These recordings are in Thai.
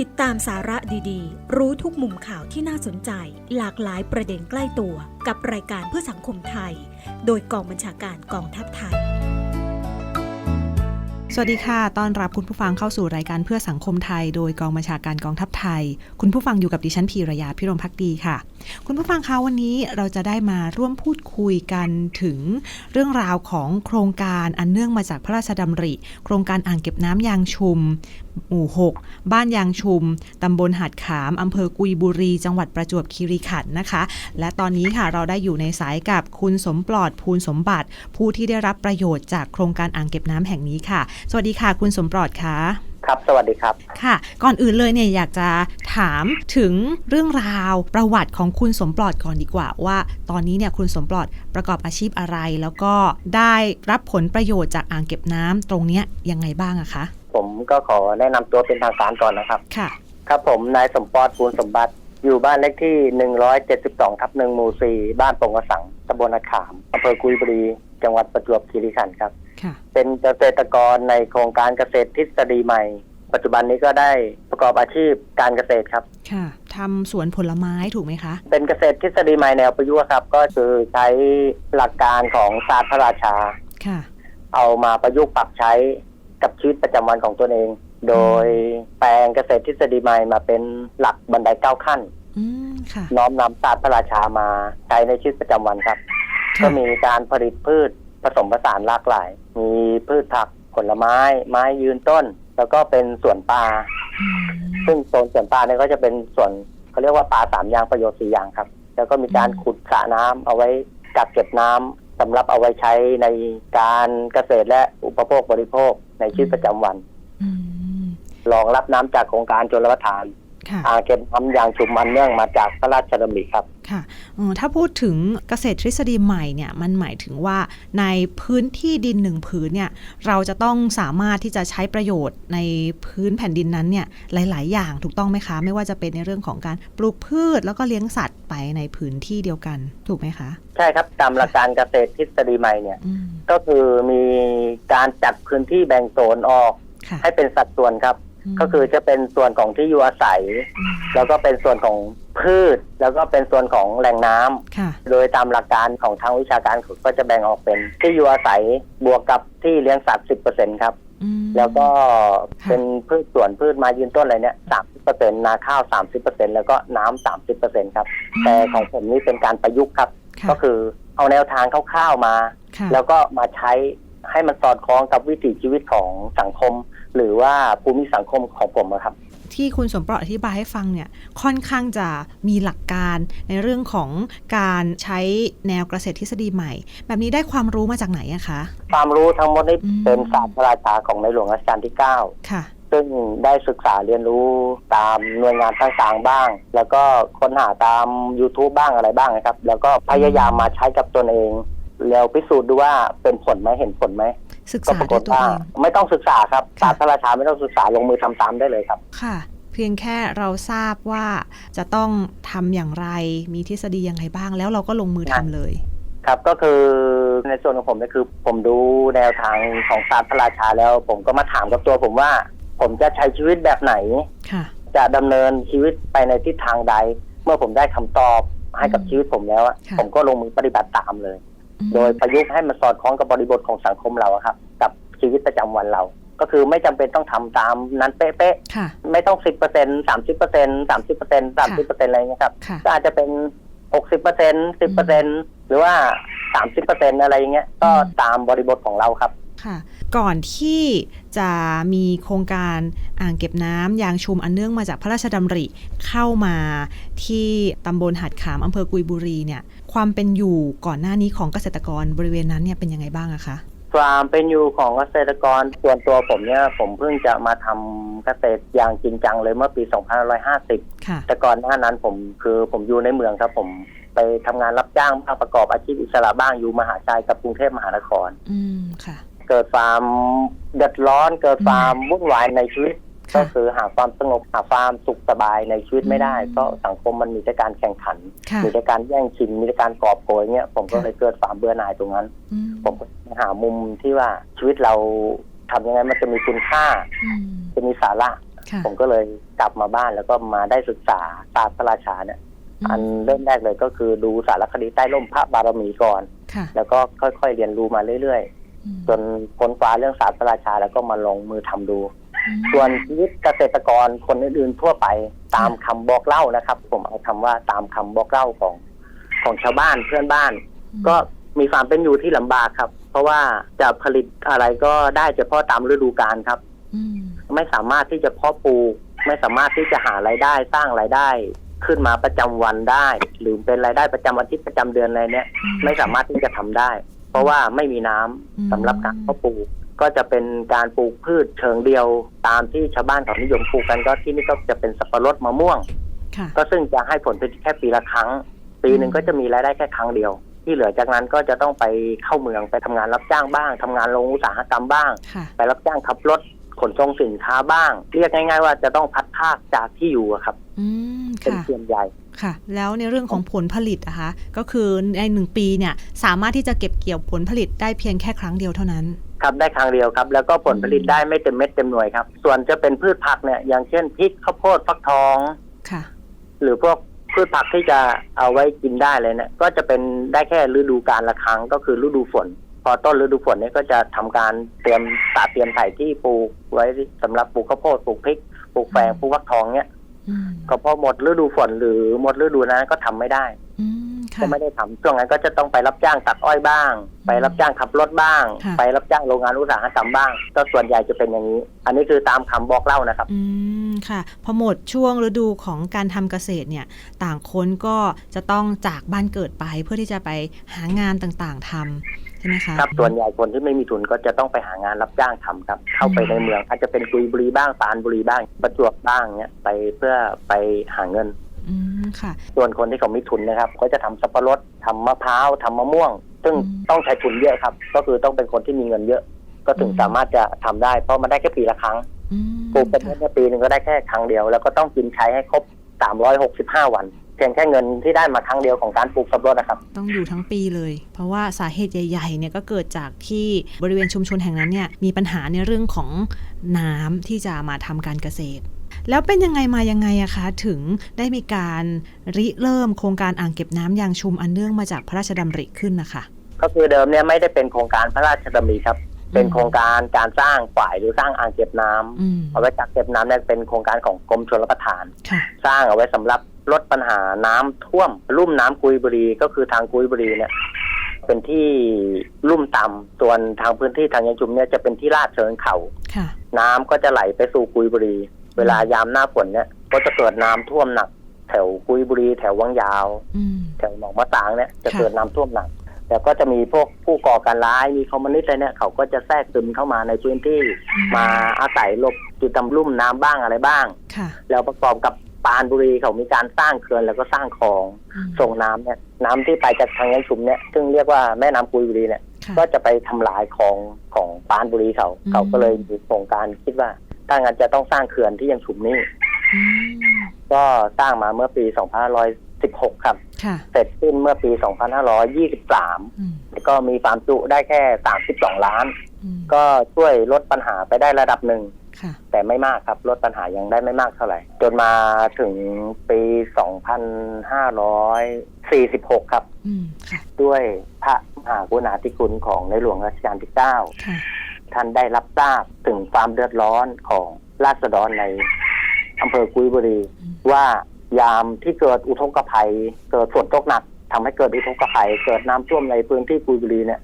ติดตามสาระดีๆ รู้ทุกมุมข่าวที่น่าสนใจ หลากหลายประเด็นใกล้ตัว กับรายการเพื่อสังคมไทย โดยกองบัญชาการกองทัพไทย สวัสดีค่ะ ต้อนรับคุณผู้ฟังเข้าสู่รายการเพื่อสังคมไทย โดยกองบัญชาการกองทัพไทย คุณผู้ฟังอยู่กับดิฉันพีรยาพิรมพักดีค่ะ คุณผู้ฟังคะวันนี้เราจะได้มาร่วมพูดคุยกันถึงเรื่องราวของโครงการอันเนื่องมาจากพระราชดำริ โครงการอ่างเก็บน้ำยางชุมหมู่ 6 บ้านยางชุม ตำบลหาดขาม อำเภอกุยบุรี จังหวัดประจวบคีรีขันธ์นะคะ และตอนนี้ค่ะเราได้อยู่ในสายกับคุณสมปลอดภูลสมบัติ ผู้ที่ได้รับประโยชน์จากโครงการอ่างเก็บน้ำแห่งนี้ค่ะ สวัสดีค่ะ คุณสมปลอดค่ะ ครับ สวัสดีครับ ค่ะ ก่อนอื่นเลยเนี่ยอยากจะถามถึงเรื่องราวประวัติของคุณสมปลอดก่อนดีกว่า ว่า ตอนนี้เนี่ยคุณสมปลอดประกอบอาชีพอะไร แล้วก็ได้รับผลประโยชน์จากอ่างเก็บน้ำตรงเนี้ยยังไงบ้างอะคะ ผมก็ขอแนะนำตัวเป็นทางการก่อนนะครับ ค่ะ ครับผมนายสมปอดปูนสมบัติ อยู่บ้านเลขที่172ทับหนึ่งหมู่สี่บ้านปงกระสังตำบลนาขามอำเภอกุยบุรี จังหวัดประจวบคีรีขันธ์ครับ ค่ะ เป็นเกษตรกรในโครงการเกษตรทฤษฎีใหม่ ปัจจุบันนี้ก็ได้ประกอบอาชีพการเกษตรครับ ค่ะ ทำสวนผลไม้ถูกไหมคะ เป็นเกษตรทฤษฎีใหม่แนวประยุกต์ครับ ก็คือใช้หลักการของศาสตร์พระราชา ค่ะ เอามาประยุกต์ปรับใช้ กับชีวิตประจำวันของตนเอง โดยแปลงเกษตรทฤษฎีใหม่มาเป็นหลักบันไดเก้าขั้นอืมค่ะน้อมนำศาสตร์พระราชามาใช้ในชีวิตประจำวันครับ ก็ค่ะมีการผลิตพืชผสมผสานหลากหลาย มีพืชผักผลไม้ ไม้ยืนต้น แล้วก็เป็นสวนปลาอืมซึ่งโซนสวนปลาเนี่ยก็จะเป็นส่วนเขาเรียกว่าปลาสามอย่างประโยชน์สี่อย่างครับ แล้วก็มีการอืมขุดสระน้ำเอาไว้กักเก็บน้ำสำหรับเอาไว้ใช้ในการเกษตรและอุปโภคบริโภค ในชีวิตประจำวัน อืม รองรับน้ำจากโครงการชลประทานค่ะ อ่างเก็บน้ำอย่างชุมมันเนื่องมาจากพระราชดำริครับ ค่ะเอ่อถ้าพูดถึงเกษตรทฤษฎีใหม่เนี่ยมันหมายถึงว่าในพื้นที่ดินหนึ่งผืนเนี่ยเราจะต้องสามารถที่จะใช้ประโยชน์ในพื้นแผ่นดินนั้นเนี่ยหลาย ๆ อย่างถูกต้องไหมคะ ไม่ว่าจะเป็นในเรื่องของการปลูกพืชแล้วก็เลี้ยงสัตว์ไปในพื้นที่เดียวกันถูกไหมคะ ใช่ครับตามหลักการเกษตรทฤษฎีใหม่เนี่ยอืมก็คือมีการจัดพื้นที่แบ่งโซนออกค่ะให้เป็นสัดส่วนครับม ก็คือจะเป็นส่วนของที่อยู่อาศัยมแล้วก็เป็นส่วนของพืช แล้วก็เป็นส่วนของแหล่งน้ำค่ะโดยตามหลักการของทางวิชาการก็จะแบ่งออกเป็นที่อยู่อาศัยบวกกับที่เลี้ยงสัตว์10%ครับอืมแล้วก็ค่ะเป็นพืชสวนพืชไม้ยืนต้นอะไรเนี่ย30%นาข้าว30%แล้วก็น้ำ30%ครับ แต่ของผมนี่เป็นการประยุกต์ครับค่ะก็คือเอาแนวทางคร่าวๆมาค่ะแล้วก็มาใช้ให้มันสอดคล้องกับวิถีชีวิตของสังคม หรือว่าภูมิสังคมของผมอะครับ ที่คุณสมปรอดอธิบายให้ฟังเนี่ยค่อนข้างจะมีหลักการในเรื่องของการใช้แนวเกษตรทฤษฎีใหม่ แบบนี้ได้ความรู้มาจากไหนอะคะ ความรู้ทั้งหมดนี้อืมเป็นศาสตร์พระราชาของในหลวงรัชกาลที่ 9 ค่ะซึ่งได้ศึกษาเรียนรู้ตามหน่วยงานต่างๆบ้าง แล้วก็ค้นหาตาม YouTube บ้างอะไรบ้างนะครับ แล้วก็พยายามมาใช้กับตนเอง แล้วพิสูจน์ดูว่าเป็นผลไหมเห็นผลไหม ศึกก็ษาปรากด้วฏยตัวว่าเอง ไม่ต้องศึกษาครับค่ะ ศาสตร์พระราชาไม่ต้องศึกษาลงมือทำตามได้เลยครับ ค่ะ เพียงแค่เราทราบว่าจะต้องทำอย่างไร มีทฤษฎียังไงบ้าง แล้วเราก็ลงมือทำเลย ครับก็คือในส่วนของผมเนี่ยคือผมดูแนวทางของศาสตร์พระราชาแล้ว ผมก็มาถามกับตัวผมว่า ผมจะใช้ชีวิตแบบไหน ค่ะ จะดำเนินชีวิตไปในทิศทางใด เมื่อผมได้คำตอบให้กับอืมชีวิตผมแล้วอะค่ะ ผมก็ลงมือปฏิบัติตามเลยอืม โดยประยุกต์ให้มันสอดคล้องกับบริบทของสังคมเราอะครับ กับชีวิตประจำวันเรา ก็คือไม่จำเป็นต้องทำตามนั้นเป๊ะค่ะๆไม่ต้องสิบเปอร์เซ็นสามสิบเปอร์เซ็นสามสิบเปอร์เซ็นสามสิบเปอร์เซ็นอะไรเงี้ยครับค่ะก็อาจจะเป็นหกสิบเปอร์เซ็นสิบเปอร์เซ็นหรือว่าสามสิบเปอร์เซ็นอะไรเงี้ยก็อืมตามบริบทของเราครับค่ะก่อนที่จะมีโครงการอ่างเก็บน้ำยางชุมอันเนื่องมาจากพระราชดำริเข้ามาที่ตำบลหาดขามอำเภอกุยบุรีเนี่ย ความเป็นอยู่ก่อนหน้านี้ของเกษตรกรบริเวณนั้นเนี่ยเป็นยังไงบ้างอะคะความเป็นอยู่ของเกษตรกรส่วนตัวผมเนี่ย ผมเพิ่งจะมาทำเกษตรอย่างจริงจังเลยเมื่อปี 2550ค่ะแต่ก่อนหน้านั้นผมคือผมอยู่ในเมืองครับผมไปทำงานรับจ้างบ้างประกอบอาชีพอิสระบ้างอยู่มหาชัยกับกรุงเทพมหานคร อืมค่ะ เกิดความเดือดร้อนเกิดความวุ่นวายในชีวิตค่ะ ก็คือหาความสงบหาความสุขสบายในชีวิตไม่ได้อืมเพราะสังคมมันมีแต่การแข่งขันค่ะมีแต่การแย่งชิงมีแต่การกอบโกยเนี่ยผมก็ค่ะเลยเกิดความเบื่อหน่ายตรงนั้นอืมผมก็หามุมที่ว่าชีวิตเราทำยังไงมันจะมีคุณค่าอืมจะมีสาระค่ะผมก็เลยกลับมาบ้านแล้วก็มาได้ศึกษาศาสตร์พระราชาเนี่ย อันเริ่มแรกเลยก็คือดูสารคดีใต้ร่มพระบารมีก่อนค่ะแล้วก็ค่อยๆเรียนรู้มาเรื่อยอืมๆจนค้นคว้าเรื่องศาสตร์พระราชาแล้วก็มาลงมือทำดูอืม ส่วนชีวิตเกษตรกรคนอื่นๆทั่วไปตามคำบอกเล่านะครับ ผมเอาคำว่าตามคำบอกเล่าของของชาวบ้านเพื่อนบ้าน ก็มีความเป็นอยู่ที่ลำบากครับ เพราะว่าจะผลิตอะไรก็ได้เฉพาะตามฤดูกาลครับอืมไม่สามารถที่จะเพาะปลูกไม่สามารถที่จะหารายได้สร้างรายได้ขึ้นมาประจำวันได้ หรือเป็นรายได้ประจำอาทิตย์ประจำเดือนอะไรเนี้ยไม่สามารถที่จะทำได้ เพราะว่าไม่มีน้ำสำหรับการเพาะปลูก ก็จะเป็นการปลูกพืชเชิงเดียวตามที่ชาวบ้านเขานิยมปลูกกันก็ที่นี่ก็จะเป็นสับปะรดมะม่วงค่ะก็ซึ่งจะให้ผลผลิตแค่ปีละครั้ง ปีหนึ่งก็จะมีรายได้แค่ครั้งเดียว ที่เหลือจากนั้นก็จะต้องไปเข้าเมืองไปทำงานรับจ้างบ้างทำงานโรงอุตสาหกรรมบ้างค่ะไปรับจ้างขับรถขนส่งสินค้าบ้าง เรียกง่าย ๆ ว่าจะต้องพัดภาคจากที่อยู่อะครับอืมเป็นค่ะส่วนใหญ่ค่ะ แล้วในเรื่องของผลผลิตนะคะก็คือในหนึ่งปีเนี่ยสามารถที่จะเก็บเกี่ยวผลผลิตได้เพียงแค่ครั้งเดียวเท่านั้น ครับได้ครั้งเดียวครับ แล้วก็ผลผลิตได้ไม่เต็มเม็ดเต็มหน่วยครับ ส่วนจะเป็นพืชผักเนี่ยอย่างเช่นพริกข้าวโพดฟักทองค่ะ หรือพวกพืชผักที่จะเอาไว้กินได้เลยเนี่ยก็จะเป็นได้แค่ฤดูกาลละครั้งก็คือฤดูฝน พอต้นฤดูฝนเนี่ยก็จะทำการเตรียมตาเตรียมไถ่ที่ปลูกไว้สำหรับปลูกข้าวโพดปลูกพริกปลูกแฝงปลูกฟักทองเนี่ยอืมก็พอหมดฤดูฝนหรือหมดฤดูนั้นก็ทำไม่ได้ อืม ก็ค่ะไม่ได้ทำช่วงนั้นก็จะต้องไปรับจ้างตัดอ้อยบ้าง ไปรับจ้างขับรถบ้างค่ะไปรับจ้างโรงงานอุตสาหกรรมบ้าง ก็ส่วนใหญ่จะเป็นอย่างนี้ อันนี้คือตามคำบอกเล่านะครับ อืมค่ะพอหมดช่วงฤดูของการทำเกษตรเนี่ย ต่างคนก็จะต้องจากบ้านเกิดไปเพื่อที่จะไปหางานต่างๆทำใช่ไหมคะครับส่วนใหญ่คนที่ไม่มีทุนก็จะต้องไปหางานรับจ้างทำครับ เข้าไปในเมือง อาจจะเป็นกุยบุรีบ้างปรานบุรีบ้าง ประจวบบ้างเนี่ยไปเพื่อไปหาเงินอืม ค่ะ ส่วนคนที่เขามีทุนนะครับ ก็จะทำสับปะรดทำมะพร้าวทำมะม่วง ซึ่งอืมต้องใช้ทุนเยอะครับ ก็คือต้องเป็นคนที่มีเงินเยอะ ก็ถึงอืมสามารถจะทำได้ เพราะมันได้แค่ปีละครั้งอืมปลูกเป็นค่ะเม็ดในปีหนึ่งก็ได้แค่ครั้งเดียว แล้วก็ต้องกินใช้ให้ครบ 365 วันเพียงแค่เงินที่ได้มาครั้งเดียวของการปลูกสับปะรดนะครับ ต้องอยู่ทั้งปีเลย เพราะว่าสาเหตุใหญ่ๆเนี่ยก็เกิดจากที่บริเวณชุมชนแห่งนั้นเนี่ยมีปัญหาในเรื่องของน้ำที่จะมาทำการเกษตร แล้วเป็นยังไงมายังไงอะคะถึงได้มีการริเริ่มโครงการอ่างเก็บน้ำยางชุมอันเนื่องมาจากพระราชดำริขึ้นนะคะก็คือเดิมเนี่ยไม่ได้เป็นโครงการพระราชดำริครับ เป็นโครงการการสร้างฝ่ายหรือสร้างอ่างเก็บน้ำอืมเอาไว้กักเก็บน้ำเนี่ยเป็นโครงการของกรมชลประทานค่ะสร้างเอาไว้สำหรับลดปัญหาน้ำท่วม ลุ่มน้ำกุยบุรีก็คือทางกุยบุรีเนี่ยเป็นที่ลุ่มต่ำส่วนทางพื้นที่ทางยังจุมเนี่ยจะเป็นที่ลาดเชิงเขาค่ะน้ำก็จะไหลไปสู่กุยบุรี เวลายามหน้าฝนเนี่ย ก็จะเกิดน้ำท่วมหนัก แถวกุยบุรี แถววังยาวอืมแถวหนองมะสางเนี่ยจะค่ะเกิดน้ำท่วมหนักแล้วก็จะมีพวกผู้ก่อการร้ายมีคอมมิวนิสต์อะไรเนี่ยเขาก็จะแทรกซึมเข้ามาในพื้นที่มาอาศัยหลบจุดตำลุ่มน้ำบ้างอะไรบ้างค่ะแล้วประกอบกับปรานบุรีเขามีการสร้างเขื่อนแล้วก็สร้างคลองอืมส่งน้ำเนี่ยน้ำที่ไปจากทางยังชุมเนี่ยซึ่งเรียกว่าแม่น้ำกุยบุรีเนี่ยค่ะก็จะไปทำลายคลองของปรานบุรีเขาอืมเขาก็เลยมีโครงการคิดว่า ถ้างั้นจะต้องสร้างเขื่อนที่ยังชุมนี่อืมก็สร้างมาเมื่อปี 2516 ครับค่ะเสร็จสิ้นเมื่อปี 2523อืมแล้วก็มีความจุได้แค่ 32 ล้านอืมก็ช่วยลดปัญหาไปได้ระดับหนึ่งค่ะแต่ไม่มากครับ ลดปัญหายังได้ไม่มากเท่าไหร่ จนมาถึงปี 2546 ครับอืมค่ะด้วยพระมหากรุณาธิคุณของในหลวงรัชกาลที่ค่ะ9 ท่านได้รับทราบถึงความเดือดร้อนของราษฎรในอำเภอกุยบุรีอืมว่ายามที่เกิดอุทกภัย เกิดฝนตกหนักทำให้เกิดอุทกภัย เกิดน้ำท่วมในพื้นที่กุยบุรีเนี่ย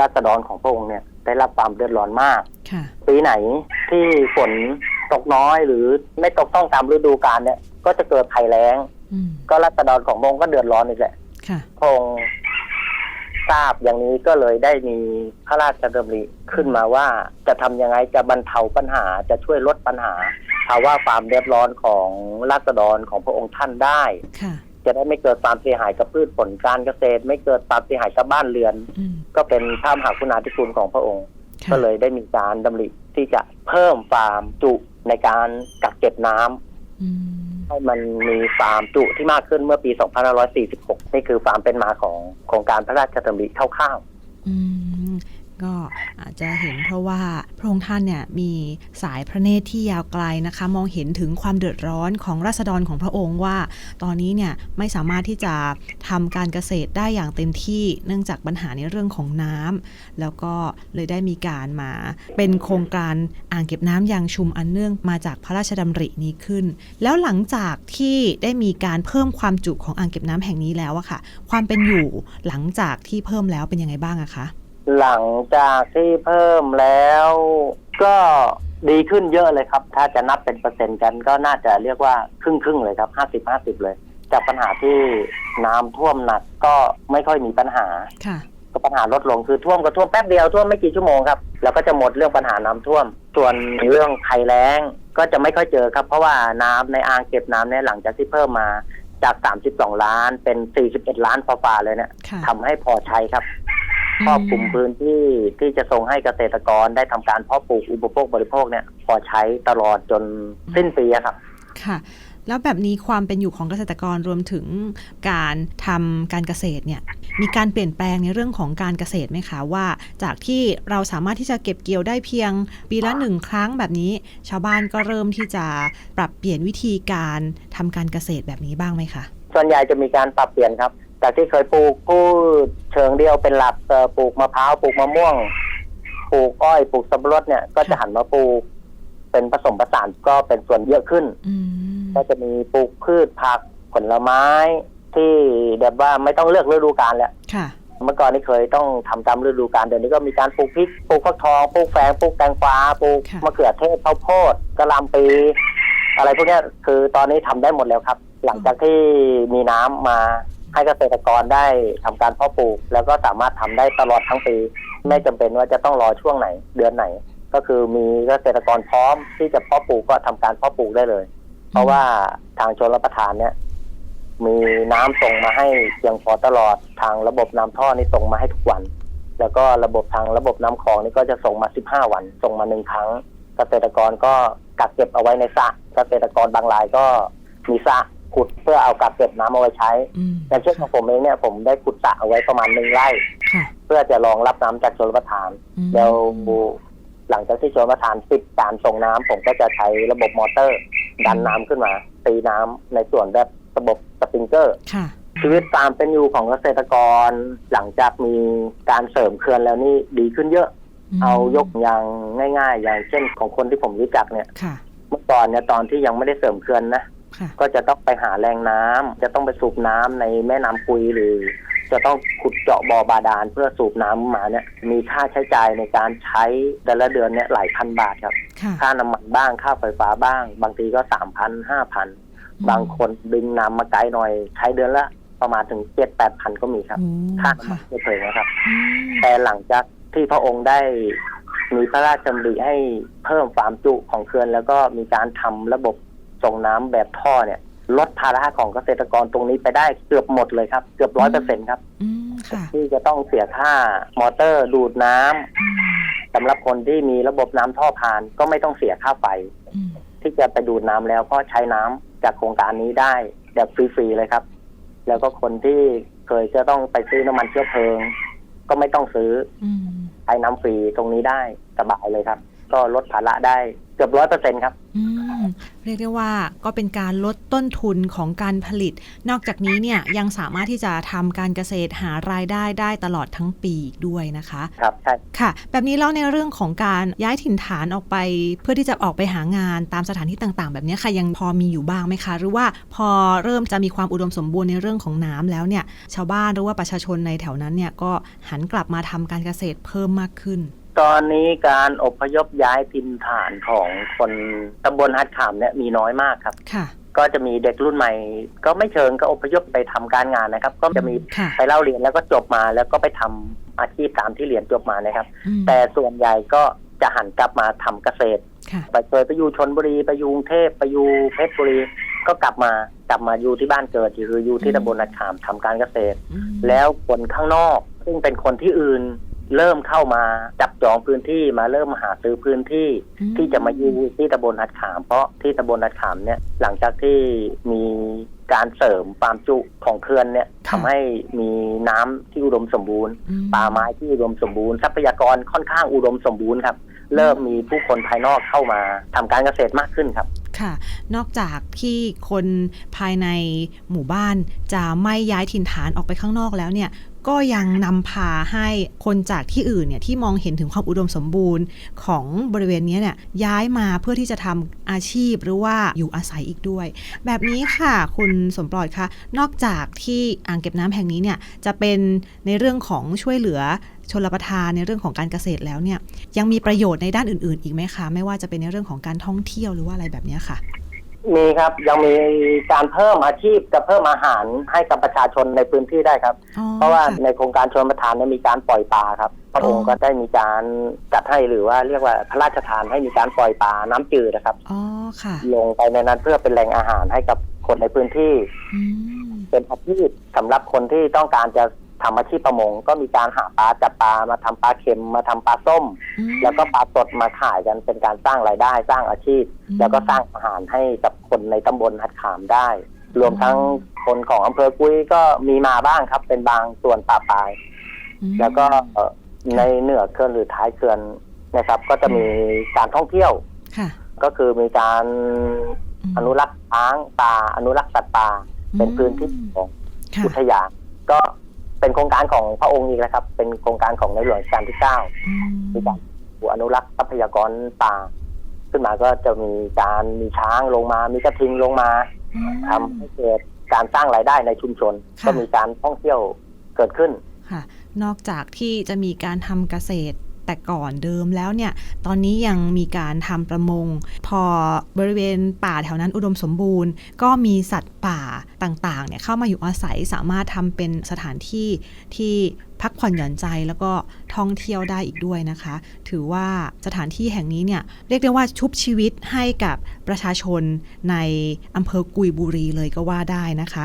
ราษฎรของพระองค์เนี่ยได้รับความเดือดร้อนมากค่ะปีไหนที่ฝนตกน้อยหรือไม่ตกต้องตามฤดูกาลเนี่ย ก็จะเกิดภัยแล้งอืมก็รัษฎรของพระองค์ก็เดือดร้อนอีกแหละค่ะพระองค์ ทราบอย่างนี้ก็เลยได้มีพระราชดำริขึ้นมาว่าจะทำยังไงจะบรรเทาปัญหาจะช่วยลดปัญหาภาวะความเดือดร้อนของราษฎรของพระองค์ท่านได้ค่ะจะได้ไม่เกิดความเสียหายกับพืชผลการเกษตร ไม่เกิดความเสียหายกับบ้านเรือนอืมก็เป็นพระมหากรุณาธิคุณของพระองค์ค่ะก็เลยได้มีการดำริที่จะเพิ่มฟาร์มจุในการกักเก็บน้ำอืม ให้มันมีฟาร์มจุที่มากขึ้นเมื่อปี 2546 นี่คือฟาร์มเป็นมาของโครงการพระราชดำริคร่าวอืม ก็อาจจะเห็นเพราะว่าพระองค์ท่านเนี่ยมีสายพระเนตรที่ยาวไกลนะคะ มองเห็นถึงความเดือดร้อนของราษฎรของพระองค์ว่า ตอนนี้เนี่ยไม่สามารถที่จะทำการเกษตรได้อย่างเต็มที่ เนื่องจากปัญหาในเรื่องของน้ำแล้วก็เลยได้มีการมาเป็นโครงการอ่างเก็บน้ำยางชุมอันเนื่องมาจากพระราชดำรินี้ขึ้น แล้วหลังจากที่ได้มีการเพิ่มความจุของอ่างเก็บน้ำแห่งนี้แล้วอะค่ะ ความเป็นอยู่หลังจากที่เพิ่มแล้วเป็นยังไงบ้างอะคะ หลังจากที่เพิ่มแล้ว ก็ดีขึ้นเยอะเลยครับ ถ้าจะนับเป็นเปอร์เซ็นต์กันก็น่าจะเรียกว่าครึ่งครึ่งๆเลยครับห้าสิบห้าสิบเลย จากปัญหาที่น้ำท่วมหนักก็ไม่ค่อยมีปัญหาค่ะก็ปัญหาลดลงคือท่วมก็ท่วมแป๊บเดียวท่วมไม่กี่ชั่วโมงครับแล้วก็จะหมดเรื่องปัญหาน้ำท่วม ส่วนเรื่องภัยแล้งก็จะไม่ค่อยเจอครับ เพราะว่าน้ำในอ่างเก็บน้ำเนี่ยหลังจากที่เพิ่มมาจาก 32 ล้านเป็น 41 ล้านฝ่าๆเลยเนี่ยค่ะทำให้พอใช้ครับ ครอบคลุมพื้นที่ที่จะส่งให้เกษตรกรได้ทำการเพาะปลูกอุปโภคบริโภคเนี่ย พอใช้ตลอดจนสิ้นปีอะครับ ค่ะ แล้วแบบนี้ความเป็นอยู่ของเกษตรกรรวมถึงการทำการเกษตรเนี่ย มีการเปลี่ยนแปลงในเรื่องของการเกษตรไหมคะว่า จากที่เราสามารถที่จะเก็บเกี่ยวได้เพียง ปีละหนึ่งครั้งแบบนี้ ชาวบ้านก็เริ่มที่จะปรับเปลี่ยนวิธีการทำการเกษตรแบบนี้บ้างไหมคะส่วนใหญ่จะมีการปรับเปลี่ยนครับ จากที่เคยปลูกพืชเชิงเดียวเป็นหลักเอ่อปลูกมะพร้าวปลูกมะม่วงปลูกอ้อยปลูกสับปะรดเนี่ยก็จะหันมาปลูกเป็นผสมผสานก็เป็นส่วนเยอะขึ้นอืมก็จะมีปลูกพืชผักผลไม้ที่แบบว่าไม่ต้องเลือกฤดูกาลแล้วค่ะเมื่อก่อนนี่เคยต้องทำตามฤดูกาลเดี๋ยวนี้ก็มีการปลูกพริกปลูกฟักทองปลูกแฟงปลูกแตงกวาปลูกค่ะมะเขือเทศข้าวโพดกะหล่ำปี อะไรพวกเนี้ยคือตอนนี้ทำได้หมดแล้วครับ หลังจากที่มีน้ำมา ให้เกษตรกรได้ทำการเพาะปลูก แล้วก็สามารถทำได้ตลอดทั้งปี ไม่จำเป็นว่าจะต้องรอช่วงไหนเดือนไหน ก็คือมีเกษตรกรพร้อมที่จะเพาะปลูกก็ทำการเพาะปลูกได้เลย เพราะว่าทางชนรับประทานเนี่ยมีน้ำส่งมาให้เพียงพอตลอดทางระบบน้ำท่อนี่ส่งมาให้ทุกวัน แล้วก็ระบบทางระบบน้ำคลองนี่ก็จะส่งมา 15 วัน ส่งมาหนึ่งครั้ง เกษตรกรก็กักเก็บเอาไว้ในสระเกษตรกรบางรายก็มีสระ ขุดเพื่อเอากักเก็บน้ำเอาไว้ใช้อืมอย่างเช่นของผมเองเนี่ยผมได้ขุดสระเอาไว้ประมาณหนึ่งไร่ค่ะเพื่อจะรองรับน้ำจากชนรับประทานอืมแล้วหลังจากที่ชนประทานปิดการส่งน้ำผมก็จะใช้ระบบมอเตอร์ ดันน้ำขึ้นมา ตีน้ำในส่วนแบบระบบสปริงเกอร์ค่ะชีวิตตามเป็นอยู่ของเกษตรกร หลังจากมีการเสริมเขื่อนแล้วนี่ดีขึ้นเยอะมเอายกอย่างง่าย ๆ อย่างเช่นของคนที่ผมรู้จักเนี่ยค่ะเมื่อก่อนเนี่ยตอนที่ยังไม่ได้เสริมเขื่อนนะค่ะ ก็จะต้องไปหาแรงน้ำจะต้องไปสูบน้ำในแม่น้ำกุยหรือ จะต้องขุดเจาะบ่อบาดาลเพื่อสูบน้ำมาเนี่ยมีค่าใช้จ่ายในการใช้แต่ละเดือนเนี่ยหลายพันบาทครับ ค่ะค่าน้ำมันบ้างค่าไฟฟ้าบ้าง บางทีก็สามพันห้าพันบางคนดึงน้ำมาไกลหน่อย ใช้เดือนละประมาณถึงเจ็ดแปดพันก็มีครับโอ้ค่าน้ำมัค่ะนเฉยๆนะครับอืมแต่หลังจากที่พระองค์ได้มีพระราชดำริให้เพิ่มความจุของเขื่อนแล้วก็มีการทำระบบ ส่งน้ำแบบท่อเนี่ยลดภาระของเกษตรกรตรงนี้ไปได้เกือบหมดเลยครับ เกือบร้อยเปอร์เซ็นครับอืมค่ะที่จะต้องเสียค่ามอเตอร์ดูดน้ำอืมสำหรับคนที่มีระบบน้ำท่อผ่านก็ไม่ต้องเสียค่าไฟอืมที่จะไปดูดน้ำแล้วเพราะใช้น้ำจากโครงการนี้ได้แบบฟรีๆเลยครับ แล้วก็คนที่เคยจะต้องไปซื้อน้ำมันเชื้อเพลิง ก็ไม่ต้องซื้ออืมใช้น้ำฟรีตรงนี้ได้สบายเลยครับ ก็ลดภาระได้เกือบร้อยเปอร์เซ็นครับอืม เรียกได้ว่าก็เป็นการลดต้นทุนของการผลิต นอกจากนี้เนี่ยยังสามารถที่จะทำการเกษตรหารายได้ได้ตลอดทั้งปีอีกด้วยนะคะครับใช่ค่ะ แบบนี้แล้วในเรื่องของการย้ายถิ่นฐานออกไป เพื่อที่จะออกไปหางานตามสถานที่ต่างๆ แบบนี้ค่ะยังพอมีอยู่บ้างไหมคะ หรือว่าพอเริ่มจะมีความอุดมสมบูรณ์ในเรื่องของน้ำแล้วเนี่ยชาวบ้านหรือว่าประชาชนในแถวนั้นเนี่ยก็หันกลับมาทำการเกษตรเพิ่มมากขึ้น ตอนนี้การอพยพย้ายถิ่นฐานของคนตำบลฮัดขามเนี่ยมีน้อยมากครับ ค่ะ ก็จะมีเด็กรุ่นใหม่ ก็ไม่เชิงก็อพยพไปทำการงานนะครับ ก็จะมีค่ะไปเล่าเรียนแล้วก็จบมาแล้วก็ไปทำอาชีพตามที่เรียนจบมานะครับ อืมแต่ส่วนใหญ่ก็จะหันกลับมาทำเกษตร ค่ะ ไปเคยไปอยู่ชนบุรีไปอยู่กรุงเทพไปอยู่เพชรบุรีก็กลับมากลับมาอยู่ที่บ้านเกิดคืออยู่ที่ตำบลนาขามทำการเกษตร อืมแล้วคนข้างนอก ซึ่งเป็นคนที่อื่น เริ่มเข้ามาจับจองพื้นที่มาเริ่มหาซื้อพื้นที่อืมที่จะมาอยู่ที่ตำบลหัดขาม เพราะที่ตำบลหัดขามเนี่ยหลังจากที่มีการเสริมความจุของเขื่อนเนี่ยค่ะทำให้มีน้ำที่อุดมสมบูรณ์อืมป่าไม้ที่อุดมสมบูรณ์ทรัพยากรค่อนข้างอุดมสมบูรณ์ครับ เริ่มมีผู้คนภายนอกเข้ามาทำการเกษตรมากขึ้นครับค่ะ นอกจากที่คนภายในหมู่บ้านจะไม่ย้ายถิ่นฐานออกไปข้างนอกแล้วเนี่ย ก็ยังนำพาให้คนจากที่อื่นเนี่ยที่มองเห็นถึงความอุดมสมบูรณ์ของบริเวณนี้เนี่ยย้ายมาเพื่อที่จะทำอาชีพหรือว่าอยู่อาศัยอีกด้วย แบบนี้ค่ะ คุณสมปลอดคะนอกจากที่อ่างเก็บน้ำแห่งนี้เนี่ยจะเป็นในเรื่องของช่วยเหลือชนรประทานในเรื่องของการเกษตรแล้วเนี่ยยังมีประโยชน์ในด้านอื่น ๆ อีกไหมคะ ไม่ว่าจะเป็นในเรื่องของการท่องเที่ยวหรือว่าอะไรแบบนี้ค่ะ มีครับยังมีการเพิ่มอาชีพจะเพิ่มอาหารให้กับประชาชนในพื้นที่ได้ครับ อ๋อเพราะว่าค่ในโครงการชนประทานเนี่ยมีการปล่อยปลาครับพระองอ๋ค์อก็ได้มีการจัดให้หรือว่าเรียกว่าพระราชทานให้มีการปล่อยปลาน้ำจืดนะครับ อ๋อค่ะลงไปในนั้นเพื่อเป็นแหล่งอาหารให้กับคนในพื้นที่ อืมเป็นอาชีพสำหรับคนที่ต้องการจะ ทำอาชีพประมง ก็มีการหาปลาจับปลามาทำปลาเค็มมาทำปลาส้มอืมแล้วก็ปลาสดมาขายกันเป็นการสร้างรายได้สร้างอาชีพอืมแล้วก็สร้างอาหารให้กับคนในตำบลหัดขามได้ รวมทั้งคนของอำเภอกุ้ยก็มีมาบ้างครับ เป็นบางส่วนป่าปลายอืมแล้วก็เอ่อในเหนือเขื่อนหรือท้ายเขื่อนนะครับ ก็จะมีการท่องเที่ยวค่ะก็คือมีการมอนุรักษ์ช้างป่าอนุรักษ์สัตว์ป่าเป็นพื้นที่ของค่ะอุทยานก็ เป็นโครงการของพระองค์อีกนะครับ เป็นโครงการของในหลวงรัชกาลที่เก้าอืมมีการอนุรักษ์ทรัพยากรป่า ขึ้นมาก็จะมีการมีช้างลงมา มีกระทิงลงมาอืมทำให้เกิดการสร้างรายได้ในชุมชนค่ะก็มีการท่องเที่ยวเกิดขึ้นค่ะนอกจากที่จะมีการทำเกษตร แต่ก่อนเดิมแล้วเนี่ยตอนนี้ยังมีการทำประมง พอบริเวณป่าแถวนั้นอุดมสมบูรณ์ ก็มีสัตว์ป่าต่างๆเนี่ยเข้ามาอยู่อาศัยสามารถทำเป็นสถานที่ที่ พักผ่อนหย่อนใจแล้วก็ท่องเที่ยวได้อีกด้วยนะคะ ถือว่าสถานที่แห่งนี้เนี่ยเรียกได้ว่าชุบชีวิตให้กับประชาชนในอำเภอกุยบุรีเลยก็ว่าได้นะคะ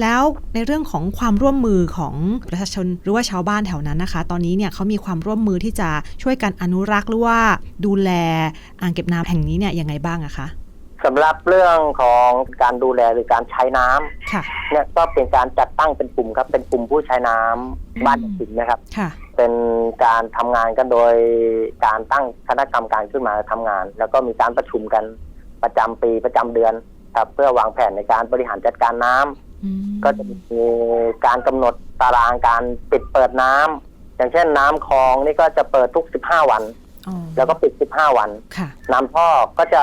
แล้วในเรื่องของความร่วมมือของประชาชนหรือว่าชาวบ้านแถวนั้นนะคะ ตอนนี้เนี่ยเขามีความร่วมมือที่จะช่วยกันอนุรักษ์หรือว่าดูแลอ่างเก็บน้ำแห่งนี้เนี่ยยังไงบ้างอะคะ สำหรับเรื่องของการดูแลหรือการใช้น้ำค่ะ เนี่ยก็เป็นการจัดตั้งเป็นกลุ่มครับ เป็นกลุ่มผู้ใช้น้ำอืมบ้านสิงนะครับ ค่ะ เป็นการทำงานกันโดยการตั้งคณะกรรมการขึ้นมาทำงาน แล้วก็มีการประชุมกันประจำปีประจำเดือนครับเพื่อวางแผนในการบริหารจัดการน้ำ อืมก็จะมีการกำหนดตารางการปิดเปิดน้ำอย่างเช่นน้ำคลองนี่ก็จะเปิดทุก 15 วัน อ๋อแล้วก็ปิด 15 วัน ค่ะ น้ำท่อก็จะ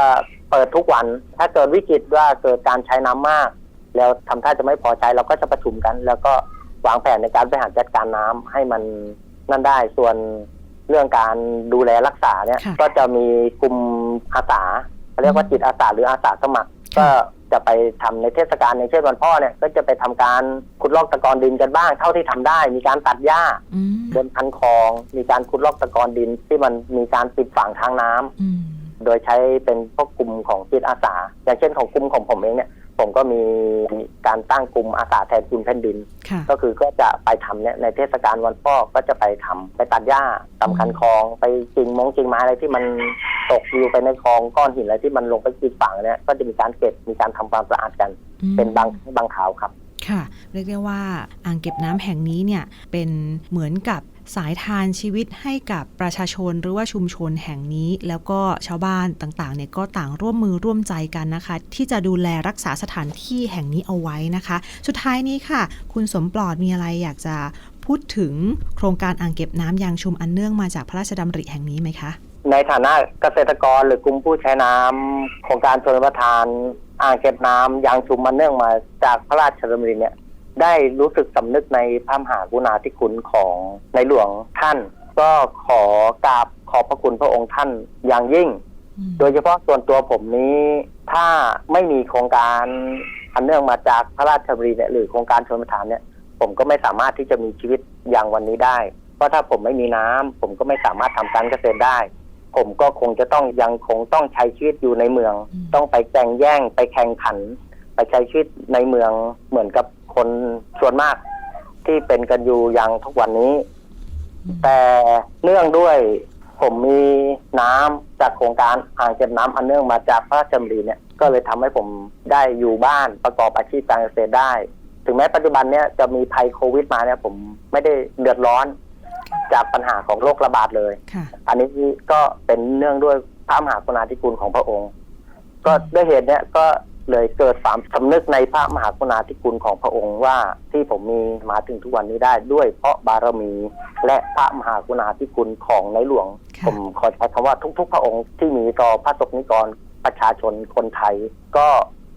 เปิดทุกวัน ถ้าเกิดวิกฤตว่าเกิดการใช้น้ำมาก แล้วทำท่าจะไม่พอใจเราก็จะประชุมกัน แล้วก็วางแผนในการบริหารจัดการน้ำให้มันนั่นได้ส่วนเรื่องการดูแลรักษาเนี่ยค่ะก็จะมีกลุ่มอาสาเขาเรียกว่าจิตอาสาหรืออาสาสมัครค่ะก็จะไปทำในเทศกาลอย่างเช่นวันพ่อเนี่ยก็จะไปทำการขุดลอกตะกอนดินกันบ้าง เท่าที่ทำได้ มีการตัดหญ้าอืมบนคันคลอง มีการขุดลอกตะกอนดินที่มันมีการปิดฝังทางน้ำอืม โดยใช้เป็นพวกกลุ่มของจิตอาสา อย่างเช่นของกลุ่มของผมเองเนี่ย ผมก็มีการตั้งกลุ่มอาสาแทนคุณแผ่นดินค่ะก็คือก็จะไปทำเนี่ยในเทศกาลวันพ่อก็จะไปทำไปตัดหญ้าตามคันคลอง ไปจิงมงจิงไม้อะไรที่มันตกอยู่ไปในคลองก้อนหินอะไรที่มันลงไปปิดฝังเนี่ยก็จะมีการเก็บมีการทำความสะอาดกันอืมเป็นบางบางข่าวครับ ค่ะเรียกได้ว่าอ่างเก็บน้ำแห่งนี้เนี่ยเป็นเหมือนกับสายทานชีวิตให้กับประชาชนหรือว่าชุมชนแห่งนี้ แล้วก็ชาวบ้านต่างๆเนี่ยก็ต่างร่วมมือร่วมใจกันนะคะ ที่จะดูแลรักษาสถานที่แห่งนี้เอาไว้นะคะ สุดท้ายนี้ค่ะ คุณสมปลอดมีอะไรอยากจะพูดถึงโครงการอ่างเก็บน้ำยางชุมอันเนื่องมาจากพระราชดำริแห่งนี้ไหมคะ ในฐานะเกษตรกรหรือกลุ่มผู้ใช้น้ำโครงการชนประทาน อ่างเก็บน้ำยางชุมมันเนื่องมาจากพระราชดำริเนี่ยได้รู้สึกสำนึกในพระมหากรุณาธิคุณของในหลวงท่าน ก็ขอกราบขอบพระคุณพระองค์ท่านอย่างยิ่งอืมโดยเฉพาะส่วนตัวผมนี้ถ้าไม่มีโครงการอันเนื่องมาจากพระราชดำริเนี่ยหรือโครงการชนประทานเนี่ย ผมก็ไม่สามารถที่จะมีชีวิตอย่างวันนี้ได้ เพราะถ้าผมไม่มีน้ำผมก็ไม่สามารถทำการเกษตรได้ ผมก็คงจะต้องยังคงต้องใช้ชีวิตอยู่ในเมืองอืมต้องไปแข่งแย่งไปแข่งขัน ไปใช้ชีวิตในเมืองเหมือนกับคนส่วนมาก ที่เป็นกันอยู่อย่างทุกวันนี้ แต่เนื่องด้วยผมมีน้ำจากโครงการอ่างเก็บน้ำอันเนื่องมาจากพระราชดำริเนี่ยก็เลยทำให้ผมได้อยู่บ้านประกอบอาชีพการเกษตรได้ ถึงแม้ปัจจุบันเนี่ยจะมีภัยโควิดมาเนี่ยผมไม่ได้เดือดร้อน จากปัญหาของโรคระบาดเลย ค่ะ อันนี้ก็เป็นเนื่องด้วยพระมหากรุณาธิคุณของพระองค์ ก็ด้วยเหตุเนี้ยก็เลยเกิดความสำนึกในพระมหากรุณาธิคุณของพระองค์ว่าที่ผมมีมาถึงทุกวันนี้ได้ด้วยเพราะบารมีและพระมหากรุณาธิคุณของในหลวง ค่ะ ผมขอใช้คำว่าทุก ๆ พระองค์ที่มีต่อพระสงฆ์นิกรประชาชนคนไทย ก็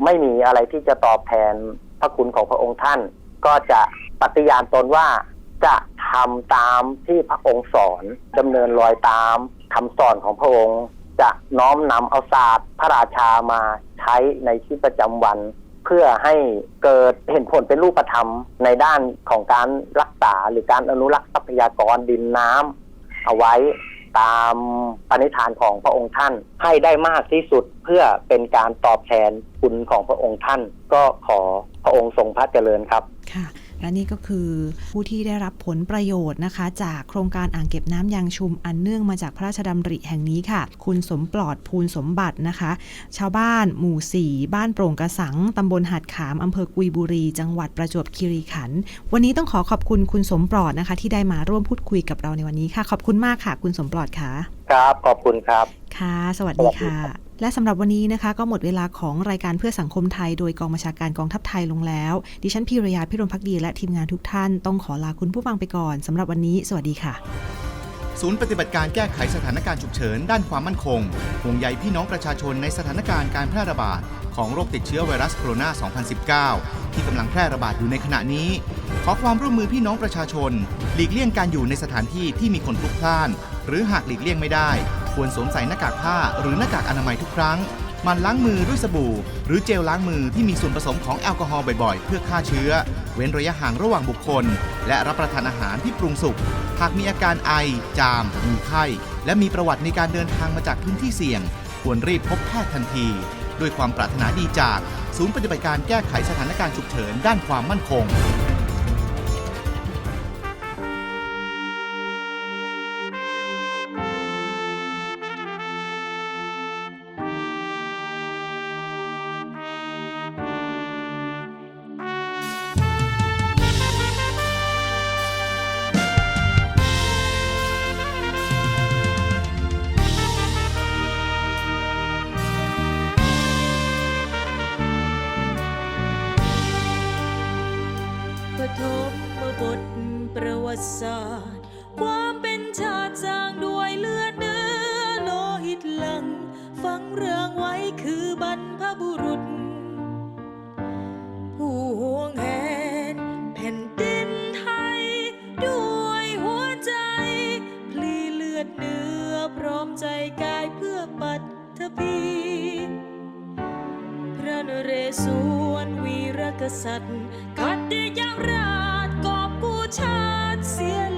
ไม่มีอะไรที่จะตอบแทนพระคุณของพระองค์ท่าน ก็จะปฏิญาณตนว่าจะ ทำตามที่พระองค์สอนดำเนินรอยตามคำสอนของพระองค์ จะน้อมนำเอาศาสตร์พระราชามาใช้ในชีวิตประจำวัน เพื่อให้เกิดเห็นผลเป็นรูปธรรมในด้านของการรักษาหรือการอนุรักษ์ทรัพยากรดินน้ำเอาไว้ตามปณิธานของพระองค์ท่าน ให้ได้มากที่สุดเพื่อเป็นการตอบแทนคุณของพระองค์ท่าน ก็ขอพระองค์ทรงพระเจริญครับค่ะ และนี่ก็คือผู้ที่ได้รับผลประโยชน์นะคะ จากโครงการอ่างเก็บน้ำยางชุมอันเนื่องมาจากพระราชดำริแห่งนี้ค่ะ คุณสมปลอดภูลสมบัตินะคะ ชาวบ้านหมู่ 4 บ้านโปร่งกระสังตำบลหัดขามอำเภอกุยบุรี จังหวัดประจวบคีรีขันธ์วันนี้ต้องขอขอบคุณคุณสมปลอดนะคะ ที่ได้มาร่วมพูดคุยกับเราในวันนี้ค่ะ ขอบคุณมากค่ะ คุณสมปลอดค่ะ ครับขอบคุณครับค่ะ สวัสดีค่ะ และสำหรับวันนี้นะคะ ก็หมดเวลาของรายการเพื่อสังคมไทย โดยกองบัญชาการกองทัพไทยลงแล้ว ดิฉันพีรยาพิรมพักดีและทีมงานทุกท่านต้องขอลาคุณผู้ฟังไปก่อนสำหรับวันนี้ สวัสดีค่ะ ศูนย์ปฏิบัติการแก้ไขสถานการณ์ฉุกเฉิน ด้านความมั่นคงห่วงใยพี่น้องประชาชนในสถานการณ์การแพร่ระบาดของโรคติดเชื้อไวรัสโคโรนา 2019 ที่กำลังแพร่ระบาดอยู่ในขณะนี้ ขอความร่วมมือพี่น้องประชาชน หลีกเลี่ยงการอยู่ในสถานที่ที่มีคนพลุกพล่าน หรือหากหลีกเลี่ยงไม่ได้ ควรสวมใส่หน้ากากผ้าหรือหน้ากากอนามัยทุกครั้ง มันล้างมือด้วยสบู่ หรือเจลล้างมือที่มีส่วนผสมของแอลกอฮอล์บ่อยๆ เพื่อฆ่าเชื้อ เว้นระยะห่างระหว่างบุคคล และรับประทานอาหารที่ปรุงสุก หากมีอาการไอ จาม มีไข้ และมีประวัติในการเดินทางมาจากพื้นที่เสี่ยง ควรรีบพบแพทย์ทันที ด้วยความปรารถนาดีจาก ศูนย์ปฏิบัติการแก้ไขสถานการณ์ฉุกเฉินด้านความมั่นคง ประวัติศาสตร์ ความเป็นชาติสร้างด้วยเลือดเนื้อโลหิตหลังฟังเรื่องไว้คือบรรพบุรุษ ผู้ห่วงแหนแผ่นดินไทย ด้วยหัวใจ พลีเลือดเนื้อพร้อมใจกายเพื่อปัตถภีพระนเรศวรวีรกษัตริย์ขัดยารา ชาติเสีย